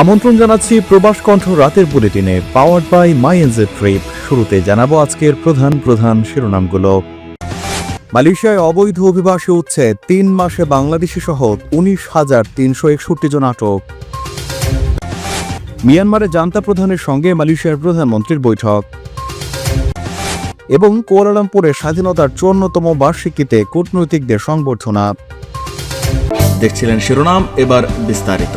আমন্ত্রণ জানাচ্ছি প্রবাস কণ্ঠ রাতের বুলেটিনে powered by my NJ trip শুরুতে জানাব আজকের প্রধান প্রধান শিরোনামগুলো। মালয়েশিয়ায় অবৈধ অভিবাসী উঠছে তিন মাসে বাংলাদেশি সহ উনিশ হাজার তিনশো একষট্টি জন আটক। মিয়ানমারে জান্তা প্রধানের সঙ্গে মালয়েশিয়ার প্রধানমন্ত্রীর বৈঠক। এবং কুয়ালালামপুরে স্বাধীনতার চুয়ান্নতম বার্ষিকীতে কূটনৈতিকদের সংবর্ধনা। দেখছিলেন শিরোনাম, এবার বিস্তারিত।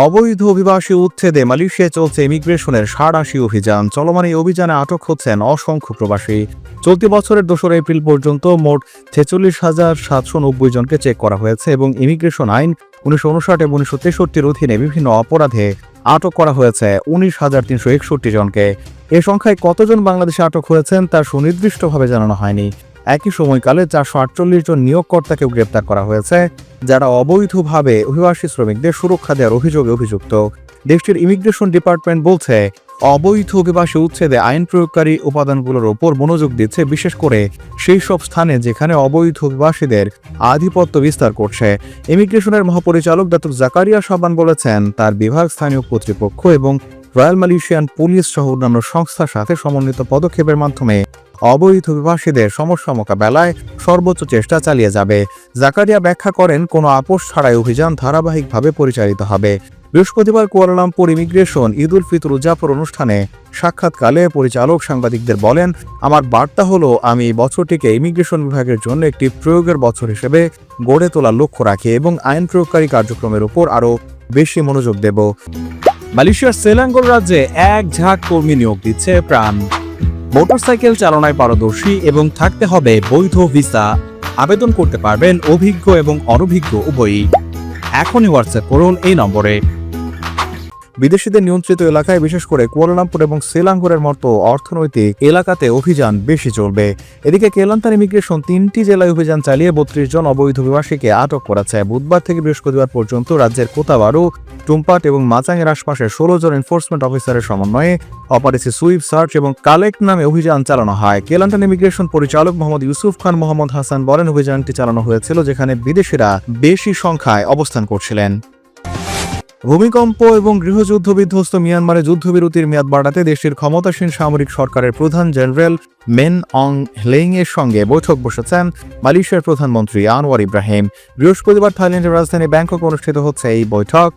অবৈধ অভিবাসী উচ্ছেদে মালয়েশিয়ায় চলছে ইমিগ্রেশনের সাড়াশি অভিযান। চলমান এই অভিযানে আটক হচ্ছেন অসংখ্য প্রবাসী। চলতি বছরের দোসরা এপ্রিল পর্যন্ত মোট ছেচল্লিশ হাজার সাতশো নব্বই জনকে চেক করা হয়েছে এবং ইমিগ্রেশন আইন উনিশশো উনষাট এবং উনিশশো তেষট্টির অধীনে বিভিন্ন অপরাধে আটক করা হয়েছে উনিশ হাজার তিনশো একষট্টি জনকে। এ সংখ্যায় কতজন বাংলাদেশে আটক হয়েছেন তা সুনির্দিষ্টভাবে জানানো হয়নি। একই সময়কালে চারশো আটচল্লিশ জন নিয়োগকর্তাকেও গ্রেপ্তার করা হয়েছে, যারা অবৈধভাবে অভিবাসী শ্রমিকদের সুরক্ষা দেওয়ার অভিযোগে অভিযুক্ত। দেশটির ইমিগ্রেশন ডিপার্টমেন্ট বলছে, অবৈধ অভিবাসী উচ্ছেদে আইন প্রয়োগকারী উপাদানগুলোর ওপর মনোযোগ দিচ্ছে বিশেষ করে সেই সব স্থানে যেখানে অবৈধ অভিবাসীদের আধিপত্য বিস্তার করছে। ইমিগ্রেশনের মহাপরিচালক ডাক্তার জাকারিয়া সাবান বলেছেন, তার বিভাগ স্থানীয় কর্তৃপক্ষ এবং রয়্যাল মালয়েশিয়ান পুলিশ সহ অন্যান্য সংস্থার সাথে সমন্বিত পদক্ষেপের মাধ্যমে অবৈধ অভিবাসীদের সমস্যা মোকাবেলায় সর্বোচ্চ চেষ্টা চালিয়ে যাবে। জাকারিয়া ব্যাখ্যা করেন, কোনো আপোষ ছাড়াই অভিযান ধারাবাহিকভাবে পরিচালিত হবে। বৃহস্পতিবার Kuala Lumpur immigration Eid ul Fitr উদযাপন অনুষ্ঠানে সাক্ষাৎকালে পরিচালক সাংবাদিকদের বলেন, আমার বার্তা হলো, আমি বছরটিকে ইমিগ্রেশন বিভাগের জন্য একটি প্রয়োগের বছর হিসেবে গড়ে তোলার লক্ষ্য রাখি এবং আইন প্রয়োগকারী কার্যক্রমের উপর আরও বেশি মনোযোগ দেব। মালয়েশিয়ার সেলাঙ্গোর রাজ্যে এক ঝাঁক কর্মী নিয়োগ দিচ্ছে প্রাণ। মোটরসাইকেল চালনায় পারদর্শী এবং থাকতে হবে বৈধ ভিসা। আবেদন করতে পারবেন অভিজ্ঞ এবং অনভিজ্ঞ উভয়ই। এখনই হোয়াটসঅ্যাপ করুন এই নম্বরে। বিদেশিদের নিয়ন্ত্রিত এলাকায় বিশেষ করে কুয়ালালামপুর এবং সেলাঙ্গোরের মতো অর্থনৈতিক এলাকাতে অভিযান বেশি চলবে। এদিকে কেলান্তার ইমিগ্রেশন তিনটি জেলায় অভিযান চালিয়ে বত্রিশ জন অবৈধ অভিবাসীকে আটক করেছে। বুধবার থেকে বৃহস্পতিবার পর্যন্ত রাজ্যের কোতাবারু, টুম্পাট এবং মাচাঙের আশপাশে ষোলো জন এনফোর্সমেন্ট অফিসারের সমন্বয়ে অপারেসি সুইপ সার্চ এবং কালেক্ট নামে অভিযান চালানো হয়। কেলান্টান ইমিগ্রেশন পরিচালক মোহাম্মদ ইউসুফ খান মোহাম্মদ হাসান বলেন, অভিযানটি চালানো হয়েছিল যেখানে বিদেশিরা বেশি সংখ্যায় অবস্থান করছিলেন। ভূমিকম্প এবং গৃহযুদ্ধ বিধ্বস্ত মিয়ানমারে যুদ্ধবিরতির মেয়াদ বাড়াতে দেশটির ক্ষমতাসীন সামরিক সরকারের প্রধান জেনারেল মেন অং হ্লেইং এর সঙ্গে বৈঠক বসেছেন মালয়েশিয়ার প্রধানমন্ত্রী আনোয়ার ইব্রাহিম। বৃহস্পতিবার থাইল্যান্ডের রাজধানী ব্যাংকক অনুষ্ঠিত হচ্ছে এই বৈঠক।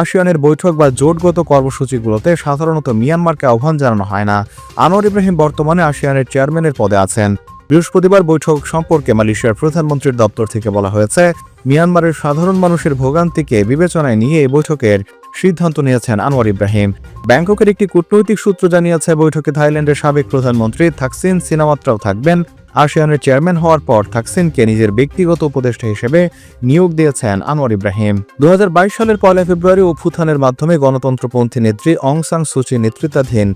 আসিয়ানের বৈঠক বা জোটগত কর্মসূচিগুলোতে সাধারণত মিয়ানমারকে আহ্বান জানানো হয় না। আনোয়ার ইব্রাহিম বর্তমানে আসিয়ানের চেয়ারম্যানের পদে আছেন। বৃহস্পতিবার বৈঠক সম্পর্কে মালয়েশিয়ার প্রধানমন্ত্রীর দপ্তর থেকে বলা হয়েছে, মিয়ানমারের সাধারণ মানুষের ভোগান্তিকে বিবেচনায় নিয়ে এই বৈঠকের সিদ্ধান্ত নিয়েছেন আনোয়ার ইব্রাহিম। ব্যাংককের একটি কূটনৈতিক সূত্র জানিয়েছে, বৈঠকে থাইল্যান্ডের সাবেক প্রধানমন্ত্রী থাকসিন সিনামাত্রাও থাকবেন। আসিয়ানের চেয়ারম্যান হওয়ার পর থাকসিনকে নিজের ব্যক্তিগত উপদেষ্টা হিসেবে নিয়োগ দিয়েছেন আনোয়ার ইব্রাহিম। দু হাজার বাইশ সালের পয়লা ফেব্রুয়ারি অভ্যুত্থানের মাধ্যমে গণতন্ত্রপন্থী নেত্রী অং সাং সুচি নেতৃত্বাধীন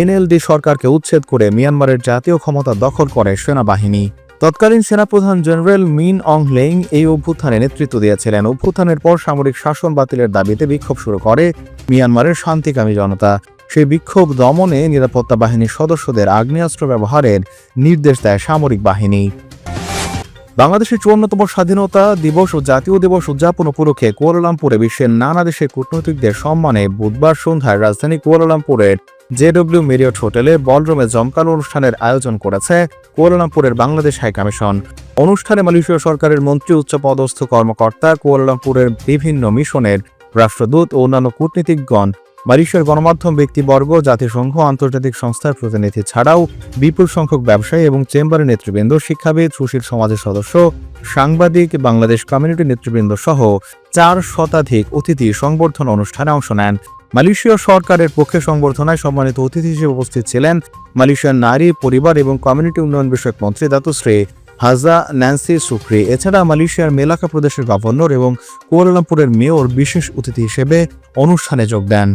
এনএলডি সরকারকে উচ্ছেদ করে মিয়ানমারের জাতীয় ক্ষমতা দখল করে সেনাবাহিনী। তৎকালীন সেনাপ্রধান জেনারেল মিন অং লেইং এই অভ্যুত্থানে নেতৃত্ব দিয়েছিলেন। অভ্যুত্থানের পর সামরিক শাসন বাতিলের দাবিতে বিক্ষোভ শুরু করে মিয়ানমারের শান্তিকামী জনতা। সেই বিক্ষোভ দমনে নিরাপত্তা বাহিনীর সদস্যদের আগ্নেয়াস্ত্র ব্যবহারের নির্দেশ দেয় সামরিক বাহিনী। বাংলাদেশের চুয়ান্নতম স্বাধীনতা দিবস ও জাতীয় দিবস উদযাপন উপলক্ষে কুয়ালালামপুরে বিশ্বের নানা দেশের কূটনৈতিকদের সম্মানে বুধবার সন্ধ্যায় রাজধানী কুয়ালালামপুরের জেডব্লিউ মেরিয়ট হোটেলে বলরুমে জমকালো অনুষ্ঠানের আয়োজন করেছে কুয়ালালামপুরের বাংলাদেশ হাই কমিশন। অনুষ্ঠানে মালয়েশিয়া সরকারের মন্ত্রী উচ্চপদস্থ কর্মকর্তা, কুয়ালালামপুরের বিভিন্ন মিশনের রাষ্ট্রদূত ও অন্যান্য কূটনীতিকগণ মালয়েশিয়ার গণমাধ্যম ব্যক্তিবর্গ, জাতিসংঘ, আন্তর্জাতিক সংস্থার প্রতিনিধি ছাড়াও বিপুল সংখ্যক ব্যবসায়ী এবং চেম্বারের নেতৃবৃন্দ, শিক্ষাবিদ, সুশীল সমাজের সদস্য, সাংবাদিক, বাংলাদেশ কমিউনিটি নেতৃবৃন্দ সহ চার শতাধিক অতিথি সংবর্ধনা অনুষ্ঠানে অংশ নেন। মালয়েশীয় সরকারের পক্ষে সংবর্ধনায় সম্মানিত অতিথি হিসেবে উপস্থিত ছিলেন মালয়েশিয়ার নারী, পরিবার এবং কমিউনিটি উন্নয়ন বিষয়ক মন্ত্রী দাতুশ্রী হাজা ন্যান্সি সুক্রি। এছাড়া মালয়েশিয়ার মেলাকা প্রদেশের গভর্নর এবং কুয়ালালামপুরের মেয়র বিশেষ অতিথি হিসেবে অনুষ্ঠানে যোগ দেন।